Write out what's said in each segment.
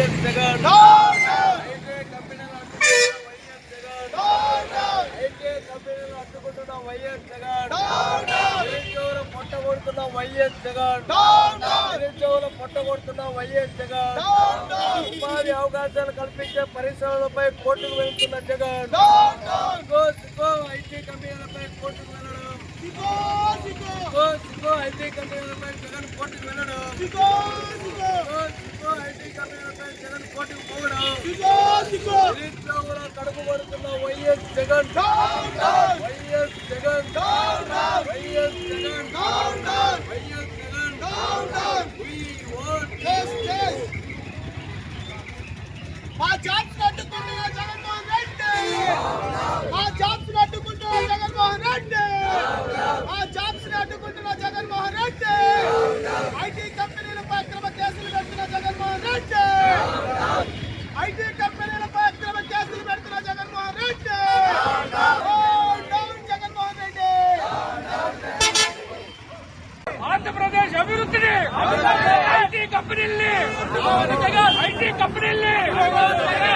YS Jagan అడ్డుకుంటున్న YS Jagan పొట్టగొడుతున్న YS Jagan నిరుద్యోగులు పొట్టగొడుతున్న వైఎస్ జగన్ ఉపాధి అవకాశాలు కల్పించే పరిశ్రమలపై కోర్టుకు వెళ్తున్న జగన్ ఐటీ కంపెనీలపై కోర్టుకు వెళ్ళడం. ఐటీ కంపెనీలపై జగన్ కోర్టుకు వెళ్ళడం ఐటీ కంపెనీలపై జగన్ కోర్టుకు పోవడం నిరుద్యోగుల కడుపు పడుతున్న Y S Jagan Y S Jagan down down Y S Jagan down down Y S Jagan down down We want yes yes మా జాబ్స్ అడ్డుకుంటున్న జగన్మోహన్ రెడ్డి మా జాబ్స్ అడ్డుకుంటున్న జగన్మోహన్ రెడ్డి మా జాబ్స్ అడ్డుకుంటున్న జగన్మోహన్ రెడ్డి ఐటీ కంపెనీలపై అక్రమ కేసులు పెడుతున్న జగన్మోహన్ రెడ్డి ఐటీ కంపెనీలపై అక్రమ కేసులు పెడుతున్న జగన్మోహన్ రెడ్డి డౌన్ డౌన్ జగన్మోహన్ రెడ్డి ఆంధ్రప్రదేశ్ అభివృద్ధిని ఐటీ కంపెనీల్ని ఐటీ కంపెనీల్ని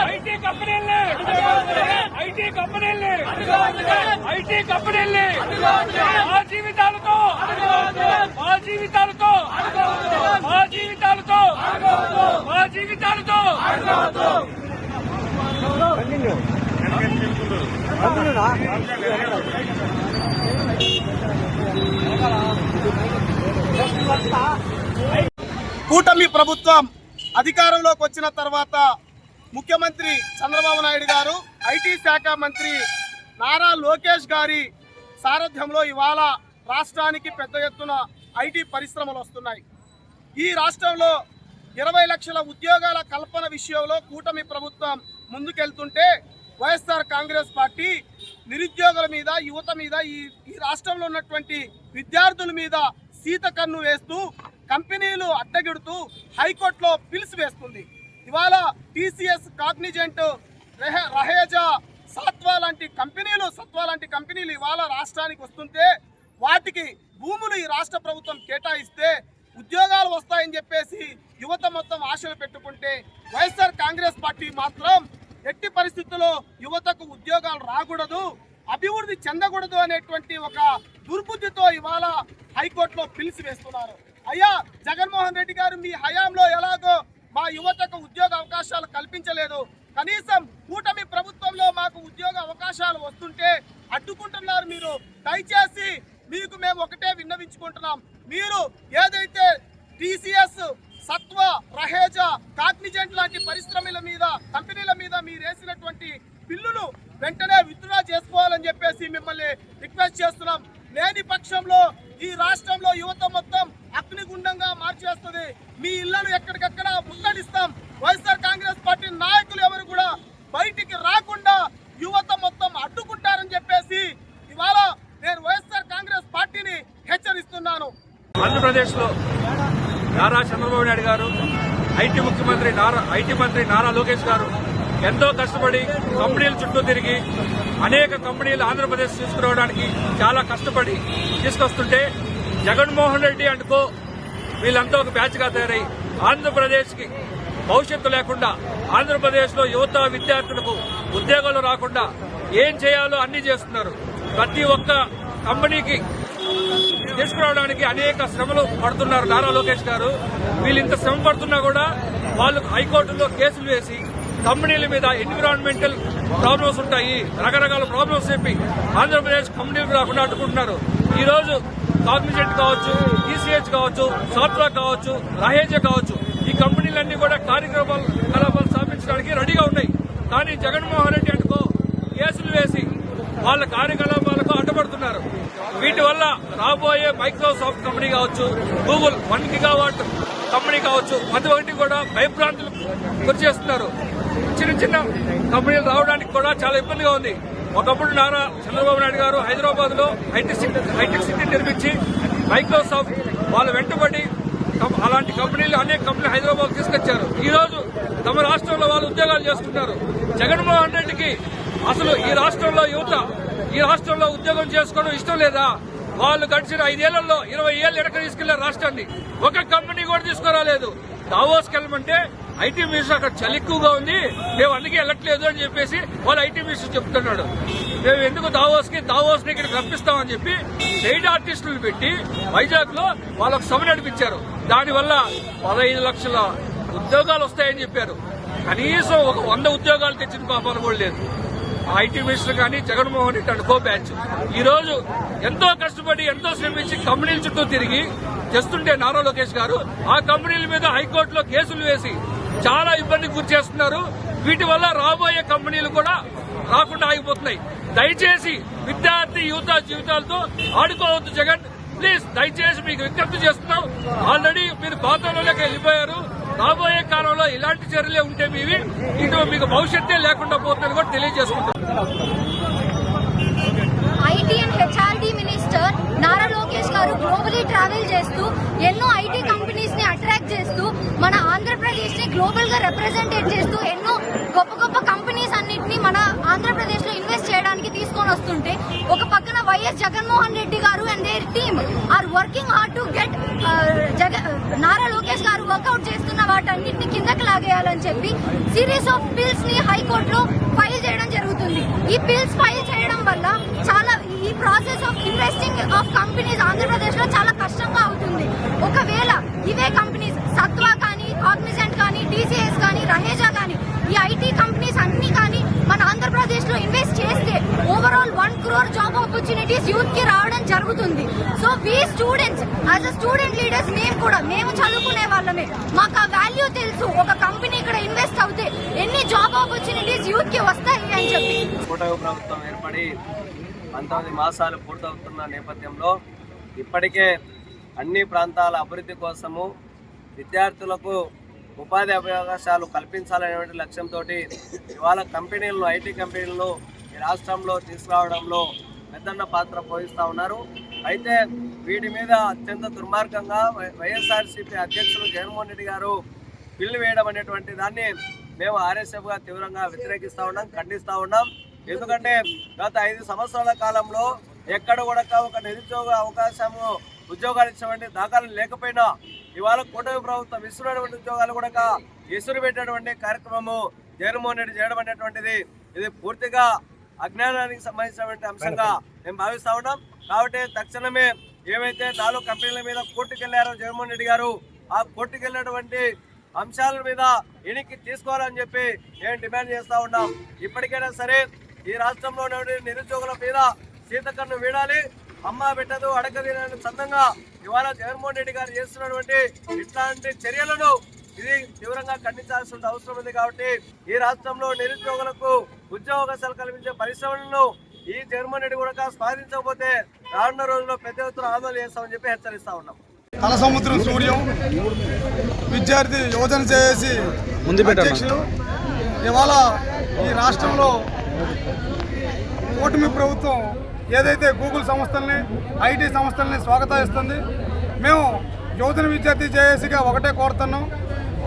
ఐటీ కంపెనీల్ని ఐటీ కంపెనీల్ని ఐటీ కంపెనీల్ని మా జీవితాలతో మా జీవితాలతో మా జీవితాలతో మా జీవితాలతో కూటమి ప్రభుత్వం అధికారంలోకి వచ్చిన తర్వాత ముఖ్యమంత్రి చంద్రబాబు నాయుడు గారు ఐటీ శాఖ మంత్రి నారా లోకేష్ గారి సారథ్యంలో ఇవాళ రాష్ట్రానికి పెద్ద ఎత్తున ఐటీ పరిశ్రమలు వస్తున్నాయి. ఈ రాష్ట్రంలో ఇరవై లక్షల ఉద్యోగాల కల్పన విషయంలో కూటమి ప్రభుత్వం ముందుకెళ్తుంటే వైఎస్ఆర్ కాంగ్రెస్ పార్టీ నిరుద్యోగుల మీద యువత మీద ఈ ఈ రాష్ట్రంలో ఉన్నటువంటి విద్యార్థుల మీద సీత కన్ను వేస్తూ కంపెనీలు అడ్డగిడుతూ హైకోర్టులో పిలుసు వేస్తుంది. ఇవాళ టీసీఎస్ కాగ్నిజెంట్ రెహ- రహేజా సత్వా లాంటి కంపెనీలు సత్వా లాంటి కంపెనీలు ఇవాళ రాష్ట్రానికి వస్తుంటే వాటికి భూములు ఈ రాష్ట్ర ప్రభుత్వం కేటాయిస్తే ఉద్యోగాలు వస్తాయని చెప్పేసి యువత మొత్తం ఆశలు పెట్టుకుంటే వైఎస్ఆర్ కాంగ్రెస్ పార్టీ మాత్రం ఎట్టి పరిస్థితుల్లో యువతకు ఉద్యోగాలు రాకూడదు అభివృద్ధి చెందకూడదు అనేటువంటి ఒక దుర్బుద్ధితో ఇవాళ హైకోర్టులో పిలిచి వేస్తున్నారు. అయ్యా జగన్మోహన్ రెడ్డి గారు మీ హయాంలో ఎలాగో మా యువతకు ఉద్యోగ అవకాశాలు కల్పించలేదు. కనీసం కూటమి ప్రభుత్వంలో మాకు ఉద్యోగ అవకాశాలు వస్తుంటే అడ్డుకుంటున్నారు మీరు. దయచేసి మీకు మేము ఒకటే విన్నవించుకుంటున్నాం. మీరు ఏదైతే టీసీఎస్ సత్వ రహేజ కాగ్నిజెంట్ లాంటి పరిశ్రమల మీద కంపెనీల మీద మీరు వేసినటువంటి బిల్లును వెంటనే విత్డ్రా చేసుకోవాలని చెప్పేసి మిమ్మల్ని రిక్వెస్ట్ చేస్తున్నాం. లేని పక్షంలో ఈ రాష్ట్రంలో యువత మొత్తం అగ్నిగుండంగా చేస్తుంది. మీ ఇళ్ళను ఎక్కడికక్కడ ముట్టడిస్తాం. వైఎస్ఆర్ కాంగ్రెస్ పార్టీ నాయకులు ఎవరు కూడా బయటికి రాకుండా యువత మొత్తం అడ్డుకుంటారని చెప్పేసి ఇవాళ నేను వైఎస్ఆర్ కాంగ్రెస్ పార్టీని హెచ్చరిస్తున్నాను. ఆంధ్రప్రదేశ్లో నారా చంద్రబాబు నాయుడు గారు ఐటీ ముఖ్యమంత్రి నారా ఐటీ మంత్రి నారా లోకేష్ గారు ఎంతో కష్టపడి కంపెనీల చుట్టూ తిరిగి అనేక కంపెనీలు ఆంధ్రప్రదేశ్ తీసుకురావడానికి చాలా కష్టపడి తీసుకొస్తుంటే జగన్మోహన్ రెడ్డి అంటుకో వీళ్ళంతా ఒక బ్యాచ్గా తయారై ఆంధ్రప్రదేశ్కి భవిష్యత్తు లేకుండా ఆంధ్రప్రదేశ్లో యువత విద్యార్థులకు ఉద్యోగాలు రాకుండా ఏం చేయాలో అన్ని చేస్తున్నారు. ప్రతి ఒక్క కంపెనీకి తీసుకురావడానికి అనేక శ్రమలు పడుతున్నారు నారా లోకేష్ గారు. వీళ్ళు ఇంత శ్రమ పడుతున్నా కూడా వాళ్ళు హైకోర్టులో కేసులు వేసి కంపెనీల మీద ఎన్విరాన్మెంటల్ ప్రాబ్లమ్స్ ఉంటాయి. రకరకాల ప్రాబ్లమ్స్ చెప్పి ఆంధ్రప్రదేశ్ కంపెనీలు రాకుండా అడ్డుకుంటున్నారు. ఈ రోజు కాగ్నిజెంట్ కావచ్చు టీసీహెచ్ కావచ్చు సాఫ్ట్వేర్ కావచ్చు రహేజే కావచ్చు ఈ కంపెనీలన్నీ కూడా కార్యక్రమాలు కలాపాలు స్థాపించడానికి రెడీగా ఉన్నాయి. కానీ జగన్మోహన్ రెడ్డి అనుకో కేసులు వేసి వాళ్ళ కార్యకలాపాలకు అడ్డుపడుతున్నారు. వీటి వల్ల రాబోయే మైక్రోసాఫ్ట్ కంపెనీ కావచ్చు గూగుల్ వన్ గిగావాట్ కంపెనీ కావచ్చు ప్రతి ఒక్కటి కూడా భయభ్రాంతులు గురి చేస్తున్నారు చిన్న చిన్న కంపెనీలు రావడానికి కూడా చాలా ఇబ్బందిగా ఉంది. ఒకప్పుడు నారా చంద్రబాబు నాయుడు గారు హైదరాబాద్లో హైటెక్ సిటీ హైటెక్ సిటీ నిర్మించి మైక్రోసాఫ్ట్ వాళ్ళ వెంటబడి అలాంటి కంపెనీలు అనేక కంపెనీలు హైదరాబాద్ తీసుకొచ్చారు. ఈ రోజు తమ రాష్ట్రంలో వాళ్ళు ఉద్యోగాలు చేస్తున్నారు. జగన్మోహన్ రెడ్డికి అసలు ఈ రాష్ట్రంలో యువత ఈ రాష్ట్రంలో ఉద్యోగం చేసుకోవడం ఇష్టం లేదా? వాళ్ళు గడిచిన ఐదేళ్ళలో ఇరవై ఏళ్ళు ఎడక తీసుకెళ్ళారు రాష్ట్రాన్ని ఒక కంపెనీ కూడా తీసుకురాలేదు. దావోస్కి వెళ్ళమంటే ఐటీ మినిస్టర్ అక్కడ చలి ఎక్కువగా ఉంది. మేము అందుకే వెళ్ళట్లేదు అని చెప్పేసి వాళ్ళు ఐటీ మినిస్టర్ చెప్తున్నాడు. మేము ఎందుకు దావోస్కి దావోస్ని ఇక్కడ రప్పిస్తామని చెప్పి సైడ్ ఆర్టిస్టులు పెట్టి వైజాగ్లో వాళ్ళకు సభ నడిపించారు. దానివల్ల పదహైదు లక్షల ఉద్యోగాలు వస్తాయని చెప్పారు. కనీసం ఒక వంద ఉద్యోగాలు తెచ్చిన పాపాలు కూడా లేదు. ఐటీ మినిస్టర్ కానీ Jaganmohan Reddy and co batch. ఈ రోజు ఎంతో కష్టపడి ఎంతో శ్రమించి కంపెనీల చుట్టూ తిరిగి చేస్తుంటే నారా లోకేష్ గారు ఆ కంపెనీల మీద హైకోర్టులో కేసులు వేసి చాలా ఇబ్బందికి గురి చేస్తున్నారు. వీటి వల్ల రాబోయే కంపెనీలు కూడా రాకుండా ఆగిపోతున్నాయి. దయచేసి విద్యార్థి యువత జీవితాలతో ఆడుకోవద్దు జగన్. ప్లీజ్ దయచేసి మీకు విజ్ఞప్తి చేస్తున్నాం. ఆల్రెడీ మీరు పాత్రలోకి వెళ్ళిపోయారు. రాబోయే కాలంలో ఇలాంటి చర్యలే ఉంటే మీవి. ఇటు మీకు భవిష్యత్తే లేకుండా పోతుందని కూడా తెలియజేసుకుంటాం IT and HRD minister Nara Lokesh గారు గ్లోబలీ ట్రావెల్ చేస్తూ ఐటీ కంపెనీస్ని అట్రాక్ట్ చేస్తూ మన ఆంధ్రప్రదేశ్ని గ్లోబల్గా రిప్రజెంటేట్ చేస్తూ ఎన్నో గొప్ప గొప్ప కంపెనీస్ అన్నింటినీ మన ఆంధ్రప్రదేశ్లో ఇన్వెస్ట్ చేయడానికి తీసుకొని వస్తుంటే ఒక పక్కన వైఎస్ జగన్మోహన్ రెడ్డి గారు and their team are working hard to get జగ నారా లోకేష్ గారు వర్కౌట్ చేస్తున్న వాటన్నిటిని కిందకి లాగేయాలని చెప్పి సిరీస్ ఆఫ్ బిల్స్ని హైకోర్టులో ఫైల్ చేయడం జరుగుతుంది. ఈ బిల్స్ ఫైల్ చేయడం వల్ల చాలా ఈ process of investing of companies ఆంధ్రప్రదేశ్లో చాలా కష్టంగా అవుతుంది. ఒకవేళ ఇవే కంపెనీస్ సత్వా కానీ కాగ్నిజెంట్ కానీ టీసీఎస్ కానీ రహేజా కానీ ఈ ఐటీ కంపెనీస్ అన్ని కానీ మన ఆంధ్రప్రదేశ్లో ఇన్వెస్ట్ చేస్తే overall one crore job opportunities యూత్కి రావడం జరుగుతుంది. So we students as a student leaders మేము కూడా మేము చదువుకునే వాళ్ళమే. మాకు ఆ వాల్యూ తెలుసు. ఒక కంపెనీ ఇక్కడ ఇన్వెస్ట్ అవుతే ఎన్ని జాబ్ ఆపర్చునిటీస్ యూత్కి వస్తాయి అని చెప్పి. ప్రభుత్వం ఏర్పడి పంతొమ్మిది మాసాలు పూర్తవుతున్న నేపథ్యంలో ఇప్పటికే అన్ని ప్రాంతాల అభివృద్ధి కోసము విద్యార్థులకు ఉపాధి అవకాశాలు కల్పించాలనేటువంటి లక్ష్యంతో ఇవాళ కంపెనీలను ఐటీ కంపెనీలను ఈ రాష్ట్రంలో తీసుకురావడంలో పెద్దన్న పాత్ర పోషిస్తూ ఉన్నారు. అయితే వీటి మీద అత్యంత దుర్మార్గంగా వై- వైఎస్ఆర్సీపీ అధ్యక్షులు జగన్మోహన్ రెడ్డి గారు బిల్లు వేయడం అనేటువంటి దాన్ని మేము ఆర్ఎస్ఎఫ్గా తీవ్రంగా వ్యతిరేకిస్తూ ఉన్నాం ఖండిస్తూ ఉన్నాం. ఎందుకంటే గత ఐదు సంవత్సరాల కాలంలో ఎక్కడ కూడా ఒక నిరుద్యోగ అవకాశము ఉద్యోగాలు ఇచ్చినటువంటి దాఖలు లేకపోయినా ఇవాళ కూటమి ప్రభుత్వం ఇస్తున్నటువంటి ఉద్యోగాలు కూడా ఇసురు పెట్టేటువంటి కార్యక్రమము జగన్మోహన్ రెడ్డి చేయడం అనేటువంటిది ఇది పూర్తిగా అజ్ఞానానికి సంబంధించినటువంటి అంశంగా మేము భావిస్తా ఉన్నాం. కాబట్టి తక్షణమే ఏవైతే నాలుగు కంపెనీల మీద కోర్టుకెళ్ళారో జగన్మోహన్ రెడ్డి గారు ఆ కోర్టుకెళ్ళినటువంటి అంశాల మీద వెనక్కి తీసుకోవాలని చెప్పి మేము డిమాండ్ చేస్తా ఉన్నాం. ఇప్పటికైనా సరే ఈ రాష్ట్రంలో ఉన్నటువంటి నిరుద్యోగుల మీద సీతకన్ను వీడాలి. అమ్మ పెట్టదు అడగదినని చందంగా ఇవాళ జగన్మోహన్ రెడ్డి గారు చేస్తున్నటువంటి ఇట్లాంటి చర్యలను ఇది తీవ్రంగా ఖండించాల్సిన అవసరం ఉంది కాబట్టి ఈ రాష్ట్రంలో నిరుద్యోగులకు ఉద్యోగ అవకాశాలు కల్పించే పరిశ్రమలను ఈ జగన్మోహన్ రెడ్డి కూడా స్వాధించకపోతే రానున్న రోజుల్లో పెద్ద ఎత్తున ఆందోళన చేస్తామని చెప్పి హెచ్చరిస్తా ఉన్నాం. తల సముద్రం సూర్యం. విద్యార్థి యువజన చేసి అధ్యక్షులు ఇవాళ ఈ రాష్ట్రంలో కూటమి ప్రభుత్వం ఏదైతే గూగుల్ సంస్థల్ని ఐటీ సంస్థల్ని స్వాగతిస్తుంది మేము యువజన విద్యార్థి జేఏసీగా ఒకటే కోరుతున్నాం.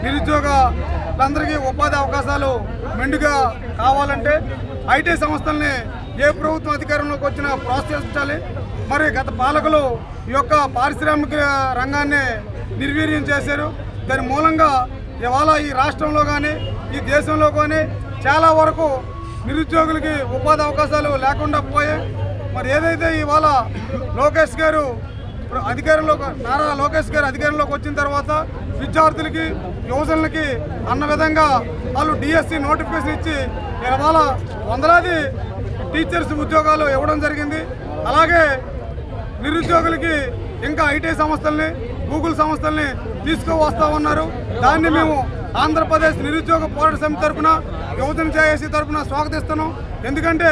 నిరుద్యోగులందరికీ ఉపాధి అవకాశాలు మెండుగా కావాలంటే ఐటీ సంస్థల్ని ఏ ప్రభుత్వం అధికారంలోకి వచ్చినా ప్రోత్సహించాలి. మరి గత పాలకులు ఈ యొక్క పారిశ్రామిక రంగాన్ని నిర్వీర్యం చేశారు. దాని మూలంగా ఇవాళ ఈ రాష్ట్రంలో కానీ ఈ దేశంలో కానీ చాలా వరకు నిరుద్యోగులకి ఉపాధి అవకాశాలు లేకుండా పోయాయి. మరి ఏదైతే ఇవాళ లోకేష్ గారు అధికారంలో నారా లోకేష్ గారు అధికారంలోకి వచ్చిన తర్వాత విద్యార్థులకి యువజనులకి అన్న విధంగా వాళ్ళు డిఎస్సి నోటిఫికేషన్ ఇచ్చి ఇవాళ వందలాది టీచర్స్ ఉద్యోగాలు ఇవ్వడం జరిగింది. అలాగే నిరుద్యోగులకి ఇంకా ఐటీ సంస్థల్ని గూగుల్ సంస్థల్ని తీసుకువస్తా ఉన్నారు. దాన్ని మేము ఆంధ్రప్రదేశ్ నిరుద్యోగ పోరాట సమితి తరఫున యువజన చేసి తరఫున స్వాగతిస్తున్నాం. ఎందుకంటే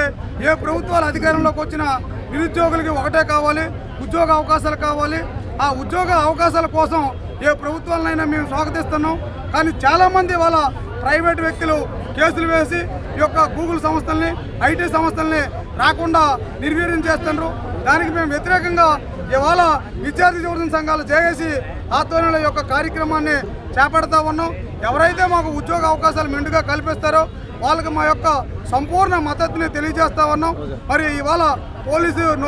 ఏ ప్రభుత్వాలు అధికారంలోకి వచ్చినా నిరుద్యోగులకి ఒకటే కావాలి ఉద్యోగ అవకాశాలు కావాలి. ఆ ఉద్యోగ అవకాశాల కోసం ఏ ప్రభుత్వాలనైనా మేము స్వాగతిస్తున్నాం. కానీ చాలామంది వాళ్ళ ప్రైవేట్ వ్యక్తులు కేసులు వేసి ఈ యొక్క గూగుల్ సంస్థల్ని ఐటీ సంస్థల్ని రాకుండా నిర్వీర్యం చేస్తున్నారు దానికి మేము వ్యతిరేకంగా ఇవాళ విద్యార్థి యువజన సంఘాలు చేసి ఆధ్వర్యంలో యొక్క కార్యక్రమాన్ని చేపడతా ఉన్నాం. ఎవరైతే మాకు ఉద్యోగ అవకాశాలు మెండుగా కల్పిస్తారో వాళ్ళకి మా యొక్క సంపూర్ణ మద్దతుని తెలియజేస్తా ఉన్నాం. మరి ఇవాళ పోలీసు